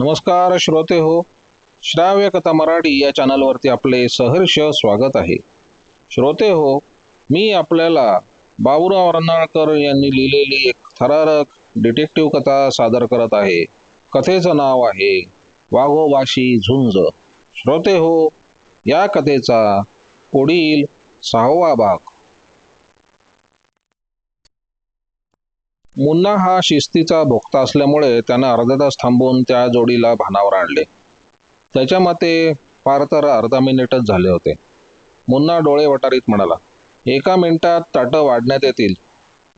नमस्कार श्रोते हो. श्राव्य कथा मराठी या चॅनलवरती आपले सहर्ष स्वागत आहे. श्रोते हो मी आपल्याला बाबूराव रनाळकर यांनी लिहिलेली एक थरारक डिटेक्टिव्ह कथा सादर करत आहे. कथेचं नाव आहे वाघोबाशी झुंज. श्रोते हो या कथेचा पुढील सहावा भाग मुन्ना हा शिस्तीचा भोक्ता असल्यामुळे त्यानं अर्धा तास थांबून त्या जोडीला भानावर आणले. त्याच्या मते फार तर अर्धा मिनिटच झाले होते. मुन्ना डोळे वटारीत म्हणाला एका मिनिटात ताटं वाढण्यात येतील.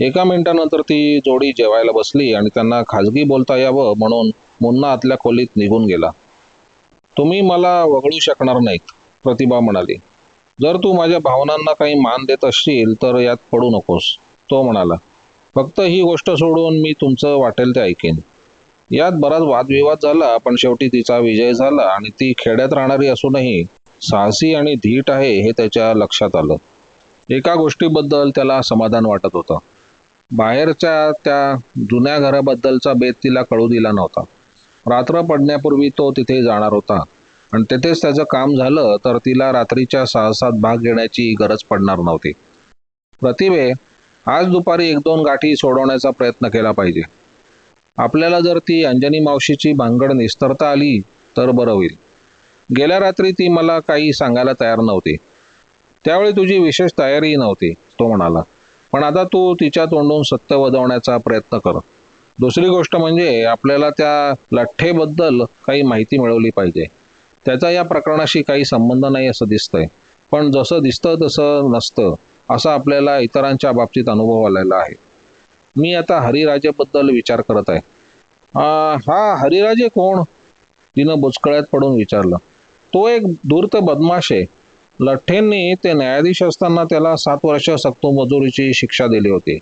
एका मिनिटानंतर ती जोडी जेवायला बसली आणि त्यांना खाजगी बोलता यावं म्हणून मुन्ना आतल्या खोलीत निघून गेला. तुम्ही मला वगळू शकणार नाहीत प्रतिभा म्हणाली. जर तू माझ्या भावनांना काही मान देत असशील तर यात पडू नकोस तो म्हणाला. फक्त ही गोष्ट सोडून मी तुमचं वाटेल ते ऐकेन. यात बराच वादविवाद झाला पण शेवटी तिचा विजय झाला आणि ती खेड्यात राहणारी असूनही साहसी आणि धीट आहे हे त्याच्या लक्षात आलं. एका गोष्टीबद्दल त्याला समाधान वाटत होतं. बाहेरच्या त्या जुन्या घराबद्दलचा बेत तिला कळू दिला नव्हता. रात्र पडण्यापूर्वी तो तिथे जाणार होता आणि तेथेच त्याचं काम झालं तर तिला रात्रीच्या साहसात भाग घेण्याची गरज पडणार नव्हती. प्रतिभे आज दुपारी एक दोन गाठी सोडवण्याचा प्रयत्न केला पाहिजे. आपल्याला जर ती अंजनी मावशीची भांगड निस्तरता आली तर बरं होईल. गेल्या रात्री ती मला काही सांगायला तयार नव्हती. त्यावेळी तुझी विशेष तयारी नव्हती तो म्हणाला. पण आता तू तिच्या तोंडून सत्य वजवण्याचा प्रयत्न कर. दुसरी गोष्ट म्हणजे आपल्याला त्या लठ्ठेबद्दल काही माहिती मिळवली पाहिजे. त्याचा या प्रकरणाशी काही संबंध नाही असं दिसतंय. पण जसं दिसतं तसं नसतं. असा आपल्याला इतरांच्या बाबतीत अनुभव आलेला आहे. मी आता हरिराजेबद्दल विचार करत आहे. हा हरिराजे कोण? तिनं बुचकळ्यात पडून विचारलं. तो एक धूर्त बदमाश आहे. लठ्ठेंनी ते न्यायाधीश असताना त्याला सात वर्ष सक्तो मजुरीची शिक्षा दिली होती.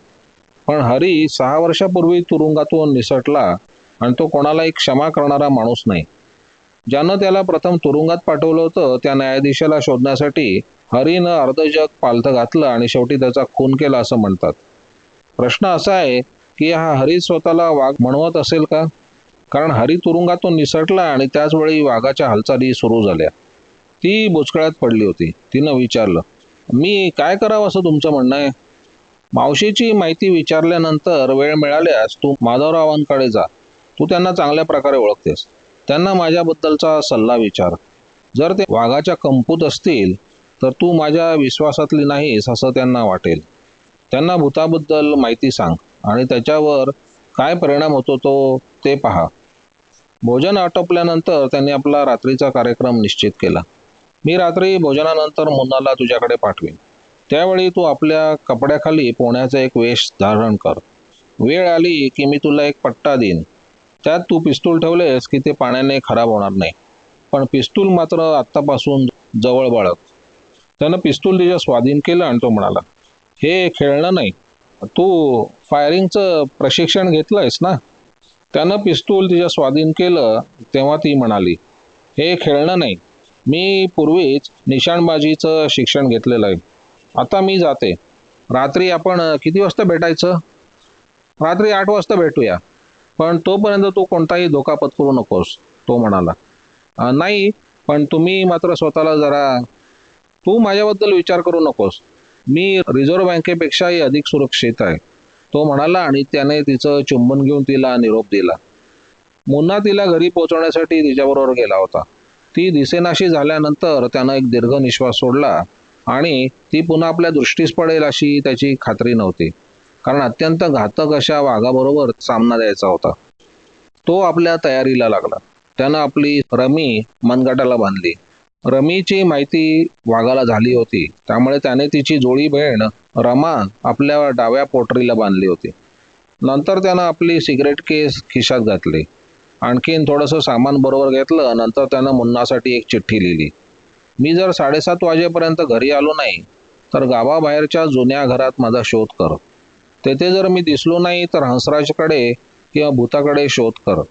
पण हरी सहा वर्षापूर्वी तुरुंगातून निसटला आणि तो कोणालाही क्षमा करणारा माणूस नाही. ज्यानं त्याला प्रथम तुरुंगात पाठवलं होतं त्या न्यायाधीशाला शोधण्यासाठी हरीनं अर्धजग पालथं घातलं आणि शेवटी त्याचा खून केला असं म्हणतात. प्रश्न असा आहे की हा हरी स्वतःला वाघ म्हणवत असेल का? कारण हरी तुरुंगातून निसटला आणि त्याचवेळी वाघाच्या हालचाली सुरू झाल्या. ती बुचकळ्यात पडली होती. तिनं विचारलं मी काय करावं असं तुमचं म्हणणं आहे? मावशीची माहिती विचारल्यानंतर वेळ मिळाल्यास तू माधवरावांकडे जा. तू त्यांना चांगल्या प्रकारे ओळखतेस. त्यांना माझ्याबद्दलचा सल्ला विचार. जर ते वाघाच्या कंपूत असतील तर तू माझ्या विश्वासातली नाहीस असं त्यांना वाटेल. त्यांना भूताबद्दल माहिती सांग आणि त्याच्यावर काय परिणाम होतो तो ते पहा. भोजन आटोपल्यानंतर त्यांनी आपला रात्रीचा कार्यक्रम निश्चित केला. मी रात्री भोजनानंतर मुन्नाला तुझ्याकडे पाठवीन. त्यावेळी तू आपल्या कपड्याखाली पोहण्याचा एक वेश धारण कर. वेळ आली की मी तुला एक पट्टा देईन. त्यात तू पिस्तूल ठेवलेस की ते पाण्याने खराब होणार नाही. पण पिस्तूल मात्र आत्तापासून जवळ बाळग. त्यानं पिस्तूल तिच्या स्वाधीन केलं आणि तो म्हणाला हे खेळणं नाही तू फायरिंगचं प्रशिक्षण घेतलंयस ना? त्यानं पिस्तूल तिच्या स्वाधीन केलं तेव्हा ती म्हणाली हे खेळणं नाही मी पूर्वीच निशाणबाजीचं शिक्षण घेतलेलं आहे. आता मी जाते. रात्री आपण किती वाजता भेटायचं? रात्री आठ वाजता भेटूया पण तोपर्यंत तू कोणताही धोका पत्करू नकोस तो म्हणाला. नाही पण तुम्ही मात्र स्वतःला जरा तू माझ्याबद्दल विचार करू नकोस. मी रिझर्व्ह बँकेपेक्षाही अधिक सुरक्षित आहे. तो म्हणाला आणि त्याने तिचं चुंबन घेऊन तिला निरोप दिला. मुन्ना तिला घरी पोहोचवण्यासाठी तिच्याबरोबर गेला होता. ती दिसेनाशी झाल्यानंतर त्यानं एक दीर्घ निश्वास सोडला आणि ती पुन्हा आपल्या दृष्टीस पडेल अशी त्याची खात्री नव्हती कारण अत्यंत घातक अशा वाघाबरोबर सामना द्यायचा होता. तो आपल्या तयारीला लागला. त्यानं आपली रमी मनगटाला बांधली. रमीची माहिती वाघाला झाली होती. त्यामुळे त्याने तिची जोडी बहीण रमा आपल्या डाव्या पोटरीला बांधली होती. नंतर त्यानं आपली सिगरेट केस खिशात घातली. आणखीन थोडंसं सामान बरोबर घेतलं नंतर त्यानं मुन्नासाठी एक चिठ्ठी लिहिली. मी जर साडेसात वाजेपर्यंत घरी आलो नाही तर गावाबाहेरच्या जुन्या घरात माझा शोध कर. तेथे जर मी दिसलो नाही तर हंसराजकडे किंवा भूताकडे शोध कर.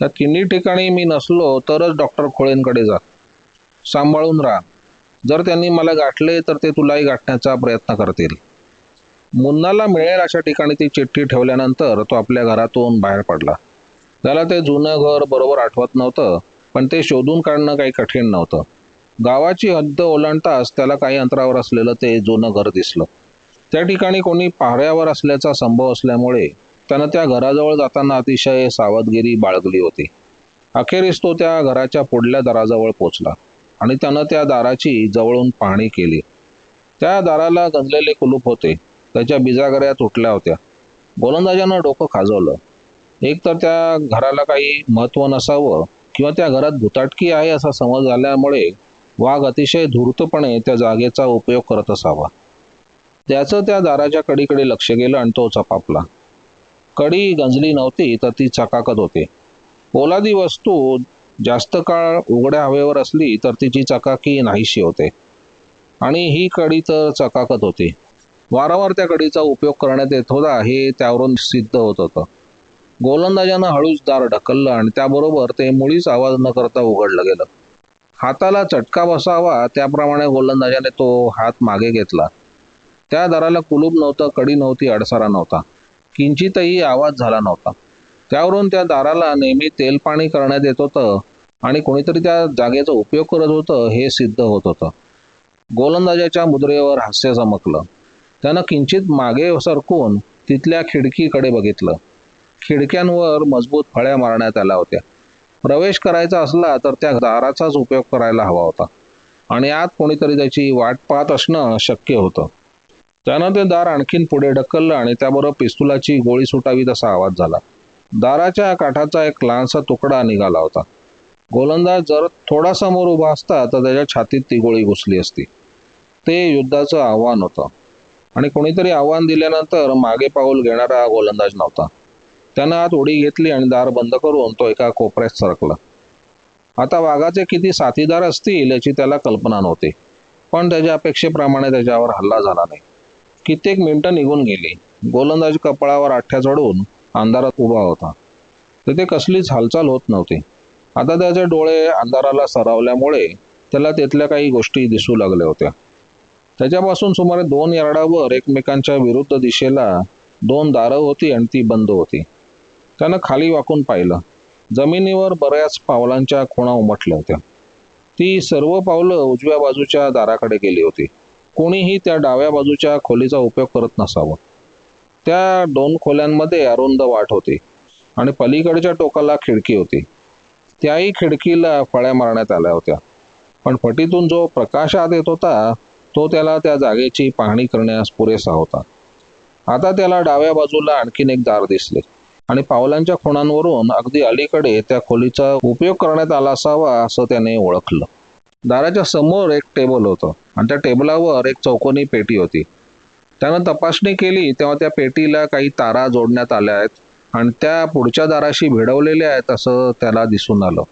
या तिन्ही ठिकाणी मी नसलो तरच डॉक्टर खोळेंकडे जा सांभाळून राहा. जर त्यांनी मला गाठले तर ते तुलाही गाठण्याचा प्रयत्न करतील. मुन्नाला मिळेल अशा ठिकाणी ती चिठ्ठी ठेवल्यानंतर तो आपल्या घरातून बाहेर पडला. त्याला ते जुनं घर बरोबर आठवत नव्हतं पण ते शोधून काढणं काही कठीण नव्हतं. गावाची हद्द ओलांडताच त्याला काही अंतरावर असलेलं ते जुनं घर दिसलं. त्या ठिकाणी कोणी पाहऱ्यावर असल्याचा संभव असल्यामुळे त्यानं त्या घराजवळ जाताना अतिशय सावधगिरी बाळगली होती. अखेरीस तो त्या घराच्या पुढल्या दराजवळ पोचला. आणि त्यानं त्या दाराची जवळून पाहणी केली. त्या दाराला गंजलेले कुलूप होते. त्याच्या बिजागऱ्या तुटल्या होत्या. गोलंदाजानं डोकं खाजवलं. एक तर त्या घराला काही महत्त्व नसावं किंवा त्या घरात भुताटकी आहे असा समज आल्यामुळे वाघ अतिशय धूर्तपणे त्या जागेचा उपयोग करत असावा. त्याचं त्या दाराच्या कडीकडे लक्ष गेलं आणि तो चपापला. कडी गंजली नव्हती तर ती चकाकत होते. पोलादी वस्तू जास्त काळ उघड्या हवेवर असली तर तिची चकाकी नाहीशी होते. आणि ही कडी तर चकाकत होती. वारंवार त्या कडीचा उपयोग करण्यात येत होता हे त्यावरून सिद्ध होत होतं. गोलंदाजानं हळूच दार ढकललं आणि त्याबरोबर ते मुळीच आवाज न करता उघडलं गेलं. हाताला चटका बसावा त्याप्रमाणे गोलंदाजाने तो हात मागे घेतला. त्या दाराला कुलूप नव्हतं कडी नव्हती अडसारा नव्हता. किंचितही आवाज झाला नव्हता. त्यावरून त्या दाराला नेहमी तेलपाणी करण्यात येत होतं आणि कोणीतरी त्या जागेचा उपयोग करत होतं हे सिद्ध होत होतं. गोलंदाजाच्या मुद्रेवर हास्य चमकलं. त्यानं किंचित मागे सरकून तिथल्या खिडकीकडे बघितलं. खिडक्यांवर मजबूत फळ्या मारण्यात आल्या होत्या. प्रवेश करायचा असला तर त्या दाराचाच उपयोग करायला हवा होता. आणि आत कोणीतरी त्याची वाट पाहत असणं शक्य होतं. त्यानं ते दार आणखीन पुढे ढकललं आणि त्याबरोबर पिस्तुलाची गोळी सुटावी तसा आवाज झाला. दाराच्या काठाचा एक लहानसा तुकडा निघाला होता. गोलंदाज जर थोडा समोर उभा असता तर त्याच्या छातीत ती गोळी घुसली असती. ते युद्धाचं आव्हान होतं. आणि कोणीतरी आव्हान दिल्यानंतर मागे पाऊल घेणारा गोलंदाज नव्हता. त्यानं आत उडी घेतली आणि दार बंद करून तो एका कोपऱ्यात सरकला. आता वाघाचे किती साथीदार असतील याची त्याला कल्पना नव्हती. पण त्याच्या अपेक्षेप्रमाणे त्याच्यावर हल्ला झाला नाही. कित्येक मिनिटं निघून गेली. गोलंदाज कपाळावर आठ्या चढून अंधारात उभा होता. तिथे कसलीच हालचाल होत नव्हती. आता त्याचे डोळे अंधाराला सरावल्यामुळे त्याला तिथल्या काही गोष्टी दिसू लागल्या होत्या. त्याच्यापासून सुमारे दोन यार्डावर एकमेकांच्या विरुद्ध दिशेला दोन दारं होती आणि ती बंद होती. त्यानं खाली वाकून पाहिलं. जमिनीवर बऱ्याच पावलांच्या खुणा उमटल्या होत्या. ती सर्व पावलं उजव्या बाजूच्या दाराकडे गेली होती. कोणीही त्या डाव्या बाजूच्या खोलीचा उपयोग करत नसावं. त्या दोन खोल्यांमध्ये अरुंद वाट होती आणि पलीकडच्या टोकाला खिडकी होती. त्याही खिडकीला फळ्या मारण्यात आल्या होत्या. पण फटीतून जो प्रकाश आत येत होता तो त्याला त्या जागेची पाहणी करण्यास पुरेसा होता. आता त्याला डाव्या बाजूला आणखीन एक दार दिसले आणि पावलांच्या खुणांवरून अगदी अलीकडे त्या खोलीचा उपयोग करण्यात आला असावा असं त्याने ओळखलं. दाराच्या समोर एक टेबल होतं आणि त्या टेबलावर एक चौकोनी पेटी होती. त्यानं तपासणी केली तेव्हा त्या पेटीला काही तारा जोडण्यात आल्या आहेत आणि त्या पुढच्या दाराशी भिडवलेल्या आहेत असं त्याला दिसून आलं.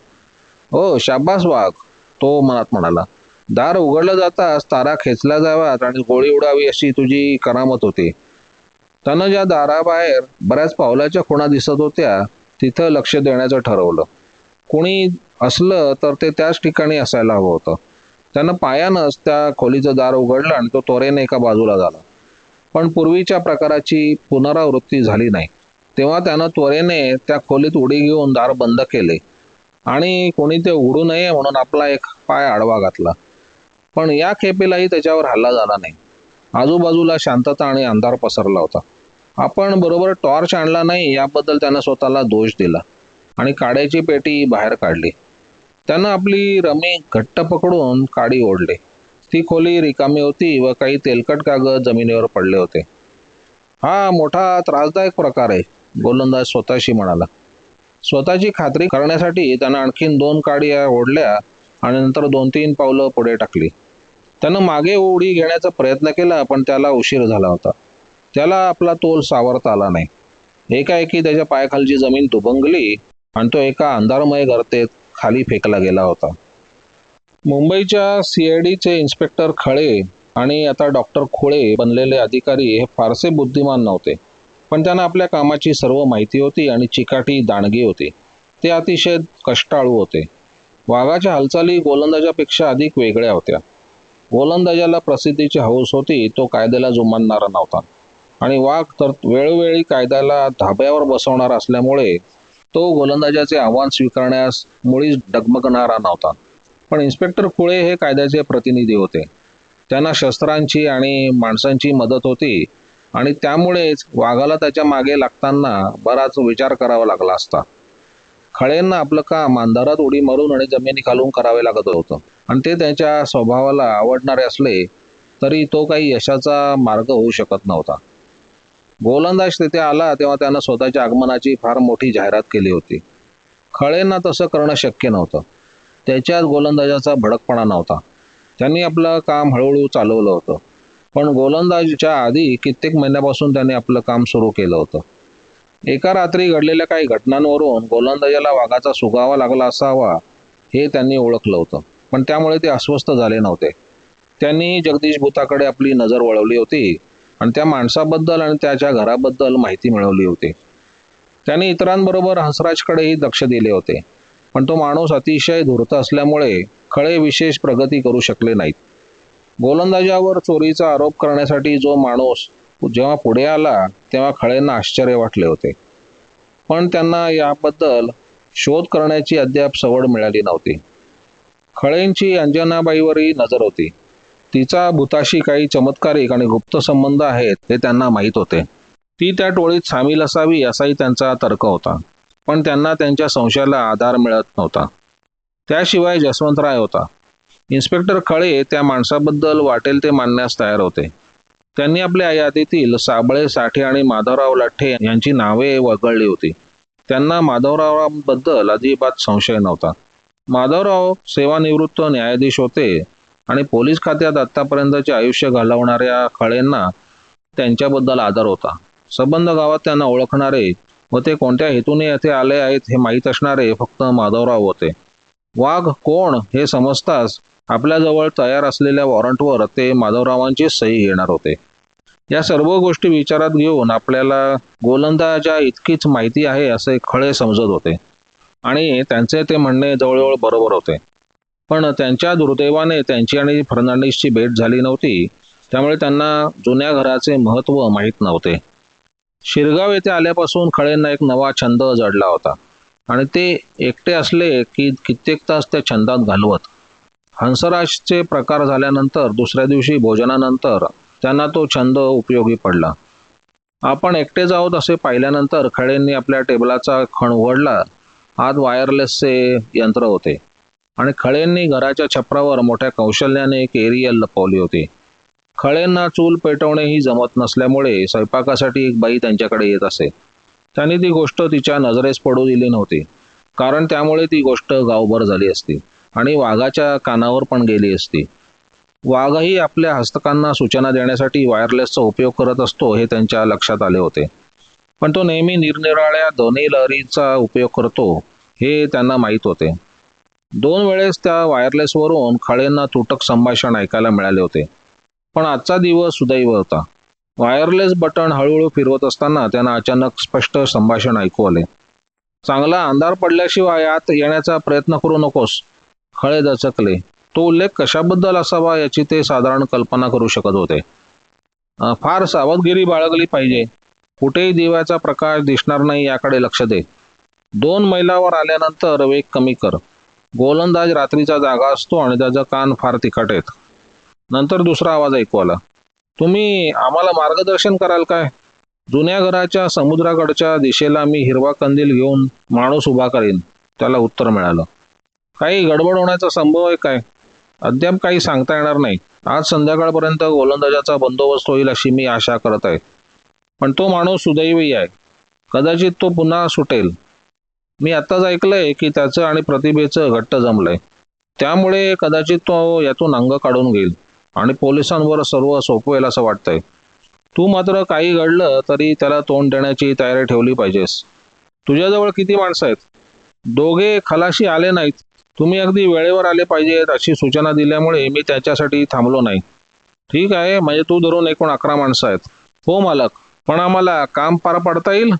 हो शाबास वाघ तो मनात म्हणाला. दार उघडलं जाताच तारा खेचल्या जाव्यात आणि गोळी उडावी अशी तुझी करामत होती. त्यानं ज्या दाराबाहेर बऱ्याच पावलाच्या खुणा दिसत होत्या तिथं लक्ष देण्याचं ठरवलं. कोणी असलं तर ते त्याच ठिकाणी असायला हवं होतं. त्यानं पायानंच त्या खोलीचं दार उघडलं आणि तो त्वरेने एका बाजूला झाला. पण पूर्वीच्या प्रकाराची पुनरावृत्ती झाली नाही. तेव्हा त्यानं त्वरेने त्या खोलीत उडी घेऊन दार बंद केले. आणि कोणी ते उडू नये म्हणून आपला एक पाय आडवा घातला. पण या खेपेलाही त्याच्यावर हल्ला झाला नाही. आजूबाजूला शांतता आणि अंधार पसरला होता. आपण बरोबर टॉर्च आणला नाही याबद्दल त्यानं स्वतःला दोष दिला आणि काड्याची पेटी बाहेर काढली. त्यानं आपली रमी घट्ट पकडून काडी ओढली. ती खोली रिकामी होती व काही तेलकट कागद जमिनीवर पडले होते. हा मोठा त्रासदायक प्रकार आहे गोलंदाज स्वतःशी म्हणाला. स्वतःची खात्री करण्यासाठी त्यानं आणखीन दोन काड्या ओढल्या आणि नंतर दोन तीन पावलं पुढे टाकली. त्यानं मागे उडी घेण्याचा प्रयत्न केला पण त्याला उशीर झाला होता. त्याला आपला तोल सावरता आला नाही. एकाएकी त्याच्या पायाखालची जमीन दुभंगली आणि तो एका अंधारमय गर्तेत खाली फेकला गेला होता. मुंबईच्या सीआयडीचे इन्स्पेक्टर खळे आणि आता डॉक्टर खोळे बनलेले अधिकारी हे फारसे बुद्धिमान नव्हते. पण त्यांना आपल्या कामाची सर्व माहिती होती आणि चिकाटी दांडगी होती. ते अतिशय कष्टाळू होते. वाघाच्या हालचाली गोलंदाजापेक्षा अधिक वेगळ्या होत्या. गोलंदाजाला प्रसिद्धीची हौस होती तो कायद्याला जुमानणारा नव्हता. आणि वाघ तर वेळोवेळी कायद्याला धाब्यावर बसवणार असल्यामुळे तो गोलंदाजाचे आव्हान स्वीकारण्यास मुळीच डगमगणारा नव्हता. पण इन्स्पेक्टर कुळे हे कायद्याचे प्रतिनिधी होते. त्यांना शस्त्रांची आणि माणसांची मदत होती आणि त्यामुळेच वाघाला त्याच्यामागे लागताना बराच विचार करावा लागला असता. खळेंना आपलं काम अंधारात उडी मारून आणि जमिनी खालून करावे लागत होतं. आणि ते त्यांच्या स्वभावाला आवडणारे असले तरी तो काही यशाचा मार्ग होऊ शकत नव्हता. गोलंदाज तिथे आला तेव्हा त्यानं स्वतःच्या आगमनाची फार मोठी जाहिरात केली होती. खळेंना तसं करणं शक्य नव्हतं. त्याच्यात गोलंदाजाचा भडकपणा नव्हता. त्यांनी आपलं काम हळूहळू चालवलं होतं. पण गोलंदाजीच्या आधी कित्येक महिन्यापासून त्याने आपलं काम सुरू केलं होतं. एका रात्री घडलेल्या काही घटनांवरून गोलंदाजाला वाघाचा सुगावा लागला असावा हे त्यांनी ओळखलं होतं. पण त्यामुळे ते अस्वस्थ झाले नव्हते. त्यांनी जगदीश भूताकडे आपली नजर वळवली होती आणि त्या माणसाबद्दल आणि त्याच्या घराबद्दल माहिती मिळवली होती. त्यांनी इतरांबरोबर हंसराजकडेही लक्ष दिले होते. पण तो माणूस अतिशय धूर्त असल्यामुळे खळे विशेष प्रगती करू शकले नाहीत. गोलंदाजावर चोरीचा आरोप करण्यासाठी जो माणूस जेव्हा पुढे आला तेव्हा खळेंना आश्चर्य वाटले होते. पण त्यांना याबद्दल शोध करण्याची अद्याप सवड मिळाली नव्हती. खळेंची अंजनाबाईवरही नजर होती. तिचा भूताशी काही चमत्कारिक आणि गुप्त संबंध आहेत हे त्यांना माहीत होते. ती त्या टोळीत सामील असावी असाही त्यांचा तर्क होता. पण त्यांना त्यांच्या संशयाला आधार मिळत नव्हता. त्याशिवाय जसवंतराय होता. इन्स्पेक्टर खळे त्या माणसाबद्दल वाटेल ते मानण्यास तयार होते. त्यांनी आपल्या यादीतील साबळे साठे आणि माधवराव लाठे यांची नावे वगळली होती. त्यांना माधवरावांबद्दल अजिबात संशय नव्हता. माधवराव सेवानिवृत्त न्यायाधीश होते आणि पोलीस खात्यात आत्तापर्यंतचे आयुष्य घालवणाऱ्या खळेंना त्यांच्याबद्दल आदर होता. संबंध गावात त्यांना ओळखणारे व ते कोणत्या हेतूने येथे आले आहेत हे माहीत असणारे फक्त माधवराव होते. वाघ कोण हे समजताच आपल्याजवळ तयार असलेल्या वॉरंटवर ते माधवरावांची सही घेणार होते. या सर्व गोष्टी विचारात घेऊन आपल्याला गोलंदाजा इतकीच माहिती आहे असे खळे समजत होते. आणि त्यांचे ते म्हणणे जवळजवळ बरोबर होते. पण त्यांच्या दुर्दैवाने त्यांची आणि फर्नांडिसची भेट झाली नव्हती. त्यामुळे त्यांना जुन्या घराचे महत्त्व माहीत नव्हते. शिरगाव येथे आल्यापासून खळेंना एक नवा छंद जडला होता. आणि ते एकटे असले की कित्येक तास त्या छंदात घालवत. हंसराजचे प्रकार झाल्यानंतर दुसऱ्या दिवशी भोजनानंतर त्यांना तो छंद उपयोगी पडला. आपण एकटेच आहोत असे पाहिल्यानंतर खळेंनी आपल्या टेबलाचा खण उघडला आत वायरलेसचे यंत्र होते. आणि खळेंनी घराच्या छपरावर मोठ्या कौशल्याने एक एरियल लपवली होती. खळेंना चूल पेटवणेही जमत नसल्यामुळे स्वयंपाकासाठी एक बाई त्यांच्याकडे येत असे. त्यांनी ती गोष्ट तिच्या नजरेस पडू दिली नव्हती कारण त्यामुळे ती गोष्ट गावभर झाली असती आणि वाघाच्या कानावर पण गेली असती. वाघही आपल्या हस्तकांना सूचना देण्यासाठी वायरलेसचा उपयोग करत असतो हे त्यांच्या लक्षात आले होते. पण तो नेहमी निरनिराळ्या ध्वनी लहरीचा उपयोग करतो हे त्यांना माहीत होते. दोन वेळेस त्या वायरलेसवरून खळेंना तुटक संभाषण ऐकायला मिळाले होते. पण आजचा दिवस सुदैव होता. वायरलेस बटन हळूहळू फिरवत असताना त्यांना अचानक स्पष्ट संभाषण ऐकू आले. चांगला अंधार पडल्याशिवाय आत येण्याचा प्रयत्न करू नकोस खळे दचकले. तो उल्लेख कशाबद्दल असावा याची ते साधारण कल्पना करू शकत होते. फार सावधगिरी बाळगली पाहिजे. कुठेही दिव्याचा प्रकाश दिसणार नाही याकडे लक्ष दे. दोन मैलावर आल्यानंतर वेग कमी कर. गोलंदाज रात्रीचा जागा असतो आणि त्याचं कान फार तिखट आहेत. नंतर दुसरा आवाज ऐकू आला. तुम्ही आम्हाला मार्गदर्शन कराल काय? जुन्या घराच्या समुद्राकडच्या दिशेला मी हिरवा कंदील घेऊन माणूस उभा करीन त्याला उत्तर मिळालं. काही गडबड होण्याचा संभव आहे काय? अद्याप काही सांगता येणार नाही. आज संध्याकाळपर्यंत गोलंदाजाचा बंदोबस्त होईल अशी मी आशा करत आहे. पण तो माणूस सुदैवी आहे. कदाचित तो पुन्हा सुटेल. मी आत्ताच ऐकलंय की त्याचं आणि प्रतिभेचं घट्ट जमलंय. त्यामुळे कदाचित तो यातून अंग काढून घेईल. आणि पोलिसांवर सर्व सोपवेल असं वाटतंय. तू मात्र काही घडलं तरी त्याला तोंड देण्याची तयारी ठेवली पाहिजेस. तुझ्याजवळ किती माणसं आहेत? दोघे खलाशी आले नाहीत. तुम्ही अगदी वेळेवर आले पाहिजेत अशी सूचना दिल्यामुळे मी त्याच्यासाठी थांबलो नाही. ठीक आहे म्हणजे तू धरून एकूण अकरा माणसं आहेत. हो मालक पण आम्हाला काम पार पाडता येईल?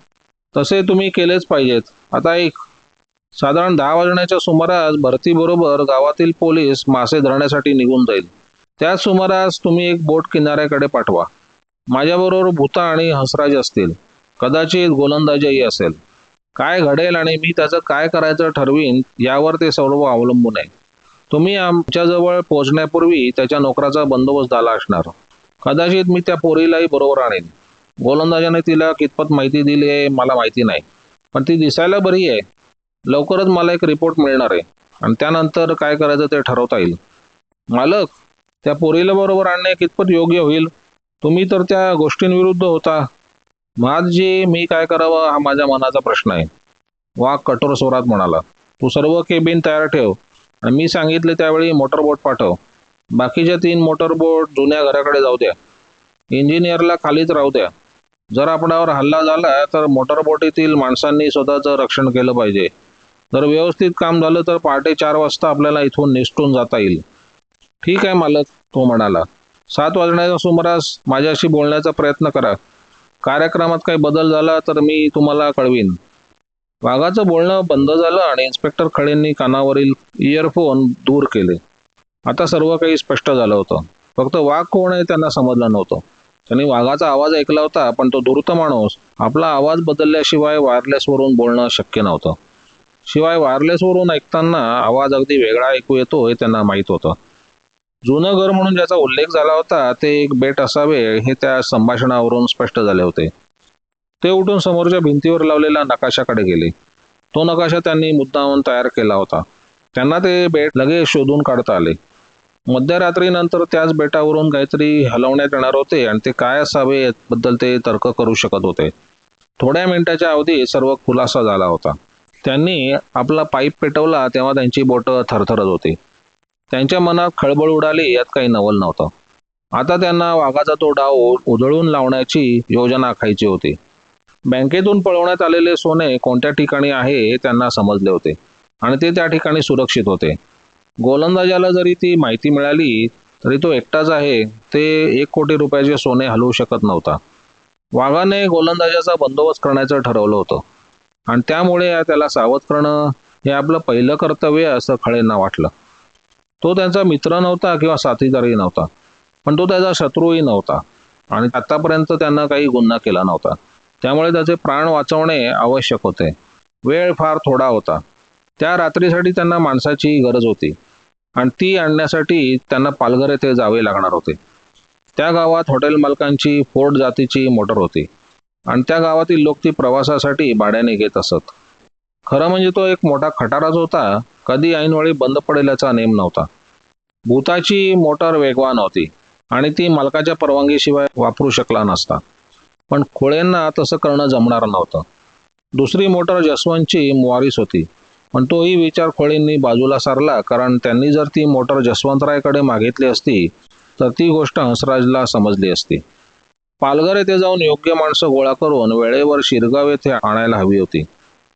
तसे तुम्ही केलेच पाहिजेत. आता एक साधारण दहा वाजण्याच्या सुमारास भरतीबरोबर गावातील पोलीस मासे धरण्यासाठी निघून जाईल. त्या सुमारास तुम्ही एक बोट किनाऱ्याकडे पाठवा. माझ्याबरोबर भूता आणि हसराज असतील. कदाचित गोलंदाजही असेल. काय घडेल आणि मी त्याचं काय करायचं ठरवीन यावर ते सर्व अवलंबून आहे. तुम्ही आमच्याजवळ पोहोचण्यापूर्वी त्याच्या नोकराचा बंदोबस्त झाला असणार. कदाचित मी त्या पोरीलाही बरोबर आणेन. गोलंदाजाने तिला कितपत माहिती दिली आहे मला माहिती नाही. पण ती दिसायला बरी आहे. लवकरच मला एक रिपोर्ट मिळणार आहे. आणि त्यानंतर काय करायचं ते ठरवता येईल. मालक त्या पोरीला बरोबर आणणे कितपत योग्य होईल? तुम्ही तर त्या गोष्टींविरुद्ध होता. माझ मी काय करावं हा माझ्या मनाचा प्रश्न आहे. वाघ कठोर स्वरात म्हणाला तू सर्व केबिन तयार ठेव आणि मी सांगितले त्यावेळी मोटरबोट पाठव. बाकीच्या तीन मोटरबोट जुन्या घराकडे जाऊ द्या. इंजिनियरला खालीच राहू द्या. जर आपणावर हल्ला झाला तर मोटरबोटीतील माणसांनी स्वतःचं रक्षण केलं पाहिजे. जर व्यवस्थित काम झालं तर पहाटे चार वाजता आपल्याला इथून निसटून जाता येईल. ठीक आहे मालक तो म्हणाला. सात वाजण्याच्या सुमारास माझ्याशी बोलण्याचा प्रयत्न करा. कार्यक्रमात काही बदल झाला तर मी तुम्हाला कळवीन. वाघाचं बोलणं बंद झालं आणि इन्स्पेक्टर खळेंनी कानावरील इयरफोन दूर केले. आता सर्व काही स्पष्ट झालं होतं. फक्त वाघ कोण आहे त्यांना समजलं नव्हतं. त्यांनी वाघाचा आवाज ऐकला होता पण तो धूर्त माणूस आपला आवाज बदलल्याशिवाय वायरलेसवरून बोलणं शक्य नव्हतं. शिवाय वायरलेसवरून ऐकताना आवाज अगदी वेगळा ऐकू येतो हे त्यांना माहीत होतं. जुनं घर म्हणून ज्याचा उल्लेख झाला होता ते एक बेट असावे हे त्या संभाषणावरून स्पष्ट झाले होते. ते उठून समोरच्या भिंतीवर लावलेल्या नकाशाकडे गेले. तो नकाशा त्यांनी मुद्दामून तयार केला होता. त्यांना ते बेट लगेच शोधून काढता आले. मध्यरात्रीनंतर त्याच बेटावरून काहीतरी हलवण्यात येणार होते आणि ते काय असावे याबद्दल ते तर्क करू शकत होते. थोड्या मिनिटाच्या अवधी सर्व खुलासा झाला होता. त्यांनी आपला पाईप पेटवला तेव्हा त्यांची बोटं थरथरत होती. त्यांच्या मनात खळबळ उडाली यात काही नवल नव्हतं. आता त्यांना वाघाचा तो डाव उधळून लावण्याची योजना आखायची होती. बँकेतून पळवण्यात आलेले सोने कोणत्या ठिकाणी आहे हे त्यांना समजले होते आणि ते त्या ठिकाणी सुरक्षित होते. गोलंदाजाला जरी ती माहिती मिळाली तरी तो एकटाच आहे. ते एक कोटी रुपयाचे सोने हलवू शकत नव्हता. वाघाने गोलंदाजाचा बंदोबस्त करण्याचं ठरवलं होतं. आणि त्यामुळे त्याला सावध करणं हे आपलं पहिलं कर्तव्य असं खळेंना वाटलं. तो त्यांचा मित्र नव्हता किंवा साथीदारही नव्हता पण तो त्याचा शत्रूही नव्हता आणि आतापर्यंत त्यांना काही गुन्हा केला नव्हता. त्यामुळे त्याचे प्राण वाचवणे आवश्यक होते. वेळ फार थोडा होता. त्या रात्रीसाठी त्यांना माणसाची गरज होती आणि ती आणण्यासाठी त्यांना पालघर येथे जावे लागणार होते. त्या गावात हॉटेल मालकांची फोर्ट जातीची मोटर होती आणि त्या गावातील लोक ती प्रवासासाठी भाड्याने घेत असत. खरं म्हणजे तो एक मोठा खटाराच होता. कधी ऐनवेळी बंद पडेल्याचा नेम नव्हता. भूताची मोटर वेगवान होती आणि ती मालकाच्या परवानगीशिवाय वापरू शकला नसता. पण खोळेंना तसं करणं जमणार नव्हतं. दुसरी मोटर जसवंतची मुवारीस होती. पण तोही विचार खोळींनी बाजूला सारला कारण त्यांनी जर ती मोटर जसवंतरायकडे मागितली असती तर ती गोष्ट हंसराजला समजली असती. पालघर येथे जाऊन योग्य माणसं गोळा करून वेळेवर शिरगाव येथे आणायला हवी होती.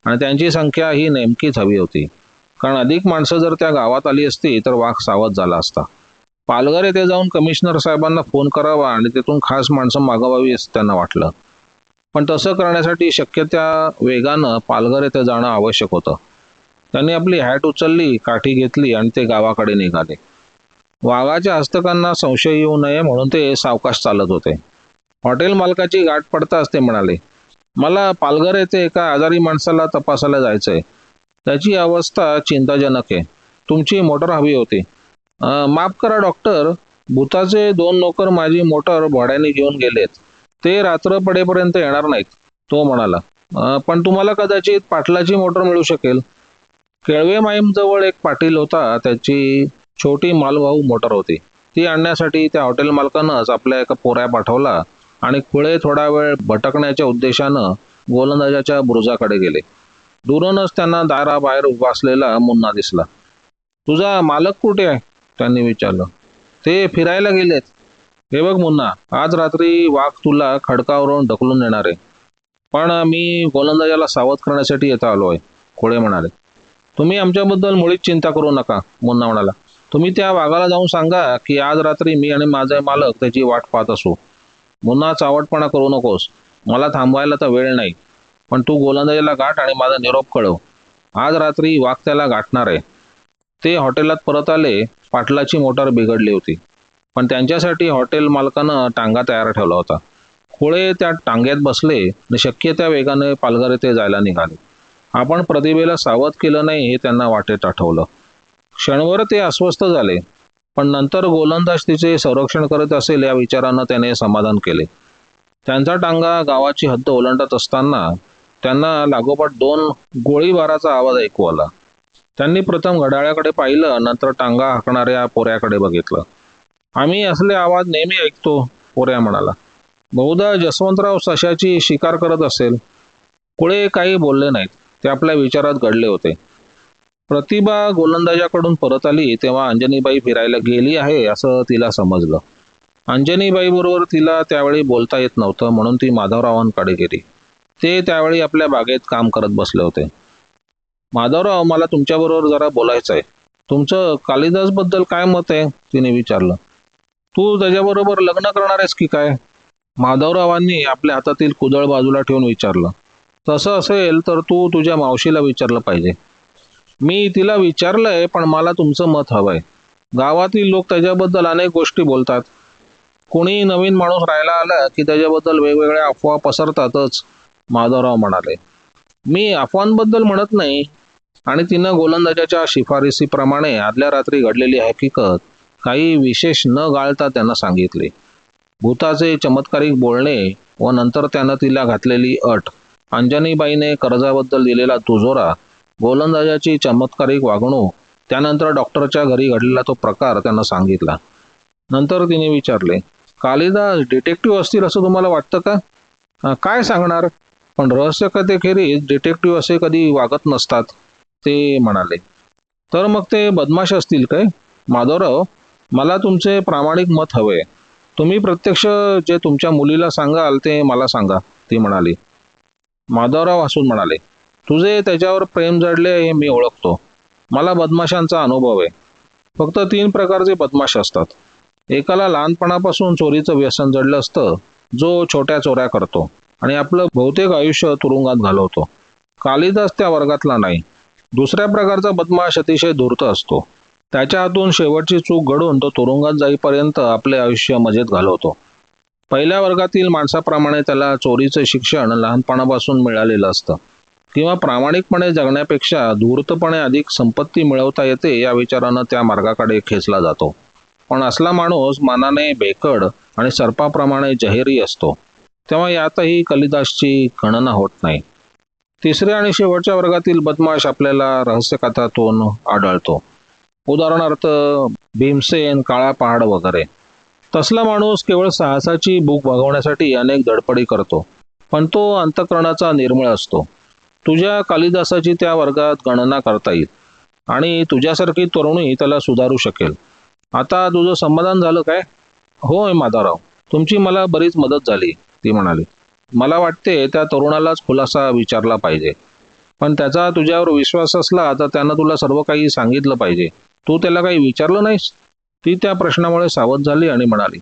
आणि त्यांची संख्या ही नेमकीच हवी होती. कारण अधिक माणसं जर त्या गावात आली असती तर वाघ सावध झाला असता. पालघर येथे जाऊन कमिशनर साहेबांना फोन करावा आणि तिथून खास माणसं मागवावी असं त्यांना वाटलं. पण तसं करण्यासाठी शक्य त्या वेगानं पालघर येथे जाणं आवश्यक होतं. त्यांनी आपली हॅट उचलली काठी घेतली आणि ते गावाकडे निघाले. वाघाच्या हस्तकांना संशय येऊ नये म्हणून ते सावकाश चालत होते. हॉटेल मालकाची गाठ पडताच ते म्हणाले मला पालघर येथे एका आजारी माणसाला तपासायला जायचंय. त्याची अवस्था चिंताजनक आहे. तुमची मोटर हवी होती. माफ करा डॉक्टर. भूताचे दोन नोकर माझी मोटर भाड्याने घेऊन गेलेत. ते रात्र पडेपर्यंत येणार नाहीत तो म्हणाला. पण तुम्हाला कदाचित पाटलाची मोटर मिळू शकेल. केळवे माईमजवळ एक पाटील होता. त्याची छोटी मालवाहू मोटर होती. ती आणण्यासाठी त्या हॉटेल मालकानंच आपल्या एका पोऱ्या पाठवला. आणि खुळे थोडा वेळ भटकण्याच्या उद्देशानं गोलंदाजाच्या बुरुजाकडे गेले. दुरूनच त्यांना दाराबाहेर उभा असलेला मुन्ना दिसला. तुझा मालक कुठे आहे? त्यांनी विचारलं. ते फिरायला गेलेत. हे बघ मुन्ना आज रात्री वाघ तुला खडकावरून ढकलून येणार आहे. पण मी गोलंदाजाला सावध करण्यासाठी येता आलो आहे खोळे म्हणाले. तुम्ही आमच्याबद्दल मुळीच चिंता करू नका मुन्ना म्हणाला. तुम्ही त्या वाघाला जाऊन सांगा की आज रात्री मी आणि माझे मालक त्याची वाट पाहत असू. मुन्ना चावटपणा करू नकोस. मला थांबवायला तर वेळ नाही. पण तू गोलंदाजीला गाठ आणि माझा निरोप कळव. आज रात्री वाघ त्याला गाठणार आहे. ते हॉटेलात परत आले पाटलाची मोटार बिघडली होती. पण त्यांच्यासाठी हॉटेल मालकानं टांगा तयार ठेवला होता. खोळे त्या टांग्यात बसले आणि शक्य त्या वेगाने पालघर येथे जायला निघाले. आपण प्रतिभेला सावध केलं नाही हे त्यांना वाटेत आठवलं. क्षणभर ते अस्वस्थ झाले. पण नंतर गोलंदाज तिचे संरक्षण करत असेल या विचारानं त्याने समाधान केले. त्यांचा टांगा गावाची हद्द ओलांडत असताना त्यांना लागोपाठ दोन गोळीबाराचा आवाज ऐकू आला. त्यांनी प्रथम घड्याळाकडे पाहिलं नंतर टांगा हाकणाऱ्या पोऱ्याकडे बघितलं. आम्ही असले आवाज नेहमी ऐकतो पोऱ्या म्हणाला. बहुधा जसवंतराव सशाची शिकार करत असेल. कुळे काही बोलले नाहीत. ते आपल्या विचारात घडले होते. प्रतिभा गोलंदाजाकडून परत आली तेव्हा अंजनीबाई फिरायला गेली आहे असं तिला समजलं. अंजनीबाई बरोबर तिला त्यावेळी बोलता येत नव्हतं म्हणून ती माधवरावांकडे गेली. ते त्यावेळी आपल्या बागेत काम करत बसले होते. माधवराव मला तुमच्याबरोबर जरा बोलायचं आहे तुमचं कालिदासबद्दल काय मत आहे? तिने विचारलं. तू त्याच्याबरोबर लग्न करणार आहेस की काय? माधवरावांनी आपल्या हातातील कुदळ बाजूला ठेवून विचारलं. तसं असेल तर तू तुझ्या मावशीला विचारलं पाहिजे. मी तिला विचारलंय पण मला तुमचं मत हवंय. गावातील लोक त्याच्याबद्दल अनेक गोष्टी बोलतात. कोणी नवीन माणूस राहायला आला की त्याच्याबद्दल वेगवेगळ्या अफवा पसरतातच माधवराव म्हणाले. मी अफवांबद्दल म्हणत नाही आणि तिनं गोलंदाजाच्या शिफारसीप्रमाणे आदल्या रात्री घडलेली हकीकत काही विशेष न गाळता त्यांना सांगितले. भूताचे चमत्कारिक बोलणे व नंतर त्यानं तिला घातलेली अट अंजनीबाईने कर्जाबद्दल दिलेला तुजोरा गोलंदाजाची चमत्कारिक वागणूक त्यानंतर डॉक्टरच्या घरी घडलेला तो प्रकार त्यांना सांगितला. नंतर तिने विचारले कालिदास डिटेक्टिव्ह असतील असं तुम्हाला वाटतं का? काय सांगणार? पण रहस्यकथेखेरीज डिटेक्टिव्ह असे कधी वागत नसतात ते म्हणाले. तर मग ते बदमाश असतील काय? माधवराव मला तुमचे प्रामाणिक मत हवे. तुम्ही प्रत्यक्ष जे तुमच्या मुलीला सांगाल ते मला सांगा ती म्हणाली. माधवराव हसून म्हणाले तुझे त्याच्यावर प्रेम जडले हे मी ओळखतो. मला बदमाशांचा अनुभव आहे. फक्त तीन प्रकारचे बदमाश असतात. एकाला लहानपणापासून चोरीचं व्यसन जडलं असतं जो छोट्या चोऱ्या करतो आणि आपलं बहुतेक आयुष्य तुरुंगात घालवतो. कालिदास त्या वर्गातला नाही. दुसऱ्या प्रकारचा बदमाश अतिशय धूर्त असतो. त्याच्या हातून शेवटची चूक घडून तो तुरुंगात जाईपर्यंत आपले आयुष्य मजेत घालवतो. पहिल्या वर्गातील माणसाप्रमाणे त्याला चोरीचं शिक्षण लहानपणापासून मिळालेलं असतं. किंवा प्रामाणिकपणे जगण्यापेक्षा धूर्तपणे अधिक संपत्ती मिळवता येते या विचारानं त्या मार्गाकडे खेचला जातो. पण असला माणूस मनाने बेकड आणि सर्पाप्रमाणे जहेरी असतो तेव्हा यातही कालिदासची गणना होत नाही. तिसऱ्या आणि शेवटच्या वर्गातील बदमाश आपल्याला रहस्यकथातून आढळतो. उदाहरणार्थ भीमसेन काळा पहाड वगैरे. तसला माणूस केवळ साहसाची भूक भागवण्यासाठी अनेक धडपडी करतो पण तो अंतकरणाचा निर्मळ असतो. तुझ्या कालिदासाची त्या वर्गात गणना करता येईल. आणि तुझ्यासारखी तरुणी त्याला सुधारू शकेल. आता तुझं समाधान झालं काय? होय माधवराव. तुमची मला बरीच मदत झाली ती म्हणाली. मला वाटते त्या तरुणालाच खुलासा विचारला पाहिजे. पण त्याचा तुझ्यावर विश्वास असला तर त्यानं तुला सर्व काही सांगितलं पाहिजे. तू त्याला काही विचारलं नाहीस? ती त्या प्रश्नामुळे सावध झाली आणि म्हणाली.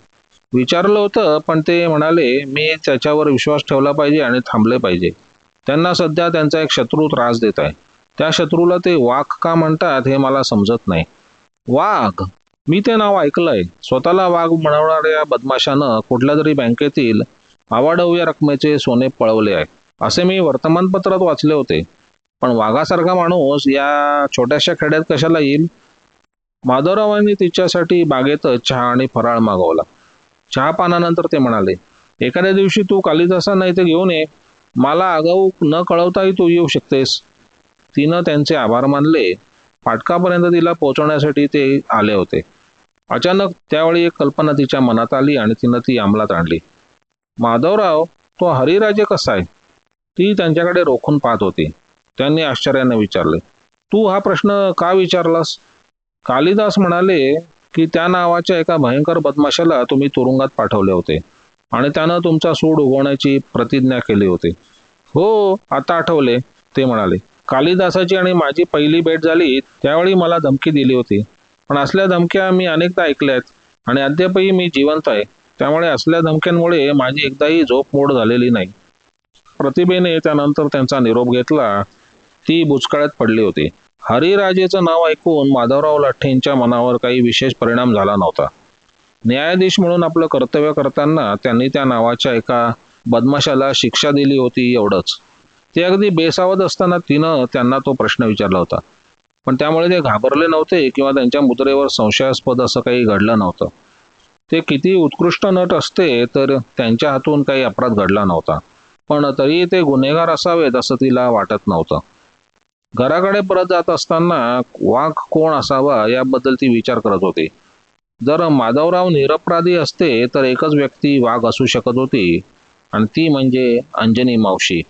विचारलं होतं पण ते म्हणाले मी त्याच्यावर विश्वास ठेवला पाहिजे आणि थांबले पाहिजे. त्यांना सध्या त्यांचा एक शत्रू त्रास देत आहे. त्या शत्रूला ते वाघ का म्हणतात हे मला समजत नाही. वाघ मी ते नाव ऐकलंय. स्वतःला वाघ म्हणवणाऱ्या बदमाशानं कुठल्या तरी बँकेतील आवाढव्य रकमेचे सोने पळवले आहे. असे मी वर्तमानपत्रात वाचले होते. पण वाघासारखा माणूस या छोट्याशा खेड्यात कशाला येईल? माधवरावांनी तिच्यासाठी बागेत चहा आणि फराळ मागवला. चहा पानानंतर ते म्हणाले एखाद्या दिवशी तू कालिदासा नाही ते घेऊन ये. मला आगाऊ न कळवताही तू येऊ शकतेस. तिनं त्यांचे आभार मानले. फाटकापर्यंत तिला पोहोचवण्यासाठी ते आले होते. अचानक त्यावेळी एक कल्पना तिच्या मनात आली आणि तिनं ती अंमलात आणली. माधवराव तो हरिराजे कसा आहे? ती त्यांच्याकडे रोखून पाहत होती. त्यांनी आश्चर्याने विचारले तू हा प्रश्न का विचारलास? कालिदास म्हणाले की त्या नावाच्या एका भयंकर बदमाशाला तुम्ही तुरुंगात पाठवले होते. आणि त्यानं तुमचा सूड उगवण्याची प्रतिज्ञा केली होती. हो आता आठवले ते म्हणाले. कालिदासाची आणि माझी पहिली भेट झाली त्यावेळी मला धमकी दिली होती. पण असल्या धमक्या मी अनेकदा ऐकल्या आहेत आणि अद्यापही मी जिवंत आहे. त्यामुळे असल्या धमक्यांमुळे माझी एकदाही झोप मोड झालेली नाही. प्रतिभेने त्यानंतर त्यांचा निरोप घेतला. ती बुचकाळ्यात पडली होती. हरिराजेचं नाव ऐकून माधवराव लाठेंच्या मनावर काही विशेष परिणाम झाला नव्हता. न्यायाधीश म्हणून आपलं कर्तव्य करताना त्यांनी त्या नावाच्या एका बदमाशाला शिक्षा दिली होती एवढंच. ते अगदी बेसावत असताना तिनं त्यांना तो प्रश्न विचारला होता. पण त्यामुळे ते घाबरले नव्हते किंवा त्यांच्या मुद्रेवर संशयास्पद असं काही घडलं नव्हतं. ते किती उत्कृष्ट नट असते तर त्यांच्या हातून काही अपराध घडला नव्हता. पण तरी ते गुन्हेगार असावेत असं तिला वाटत नव्हतं. घराकडे परत जात असताना वाघ कोण असावा याबद्दल ती विचार करत होती. जर माधवराव निरपराधी असते तर एकच व्यक्ती वाघ असू शकत होती. आणि ती म्हणजे अंजनी मावशी.